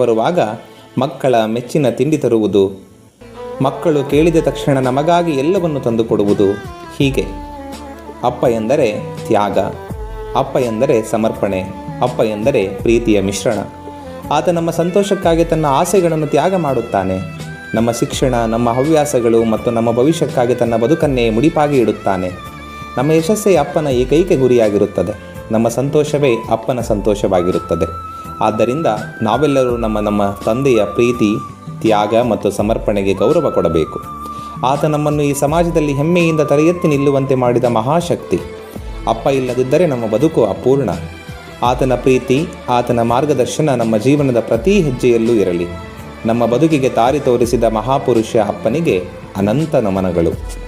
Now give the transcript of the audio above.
ಬರುವಾಗ ಮಕ್ಕಳ ಮೆಚ್ಚಿನ ತಿಂಡಿ ತರುವುದು. ಮಕ್ಕಳು ಕೇಳಿದ ತಕ್ಷಣ ನಮಗಾಗಿ ಎಲ್ಲವನ್ನು ತಂದುಕೊಡುವುದು ಹೀಗೆ. ಅಪ್ಪ ಎಂದರೆ ತ್ಯಾಗ. ಅಪ್ಪ ಎಂದರೆ ಸಮರ್ಪಣೆ. ಅಪ್ಪ ಎಂದರೆ ಪ್ರೀತಿಯ ಮಿಶ್ರಣ. ಆತ ನಮ್ಮ ಸಂತೋಷಕ್ಕಾಗಿ ತನ್ನ ಆಸೆಗಳನ್ನು ತ್ಯಾಗ ಮಾಡುತ್ತಾನೆ. ನಮ್ಮ ಶಿಕ್ಷಣ, ನಮ್ಮ ಹವ್ಯಾಸಗಳು ಮತ್ತು ನಮ್ಮ ಭವಿಷ್ಯಕ್ಕಾಗಿ ತನ್ನ ಬದುಕನ್ನೇ ಮುಡಿಪಾಗಿ ಇಡುತ್ತಾನೆ. ನಮ್ಮ ಯಶಸ್ಸೇ ಅಪ್ಪನ ಏಕೈಕ ಗುರಿಯಾಗಿರುತ್ತದೆ. ನಮ್ಮ ಸಂತೋಷವೇ ಅಪ್ಪನ ಸಂತೋಷವಾಗಿರುತ್ತದೆ. ಆದ್ದರಿಂದ ನಾವೆಲ್ಲರೂ ನಮ್ಮ ನಮ್ಮ ತಂದೆಯ ಪ್ರೀತಿ, ತ್ಯಾಗ ಮತ್ತು ಸಮರ್ಪಣೆಗೆ ಗೌರವ ಕೊಡಬೇಕು. ಆತ ನಮ್ಮನ್ನು ಈ ಸಮಾಜದಲ್ಲಿ ಹೆಮ್ಮೆಯಿಂದ ತಲೆಯೆತ್ತಿ ನಿಲ್ಲುವಂತೆ ಮಾಡಿದ ಮಹಾಶಕ್ತಿ. ಅಪ್ಪ ಇಲ್ಲದಿದ್ದರೆ ನಮ್ಮ ಬದುಕು ಅಪೂರ್ಣ. ಆತನ ಪ್ರೀತಿ, ಆತನ ಮಾರ್ಗದರ್ಶನ ನಮ್ಮ ಜೀವನದ ಪ್ರತಿ ಹೆಜ್ಜೆಯಲ್ಲೂ ಇರಲಿ. ನಮ್ಮ ಬದುಕಿಗೆ ದಾರಿ ತೋರಿಸಿದ ಮಹಾಪುರುಷ ಅಪ್ಪನಿಗೆ ಅನಂತ ನಮನಗಳು.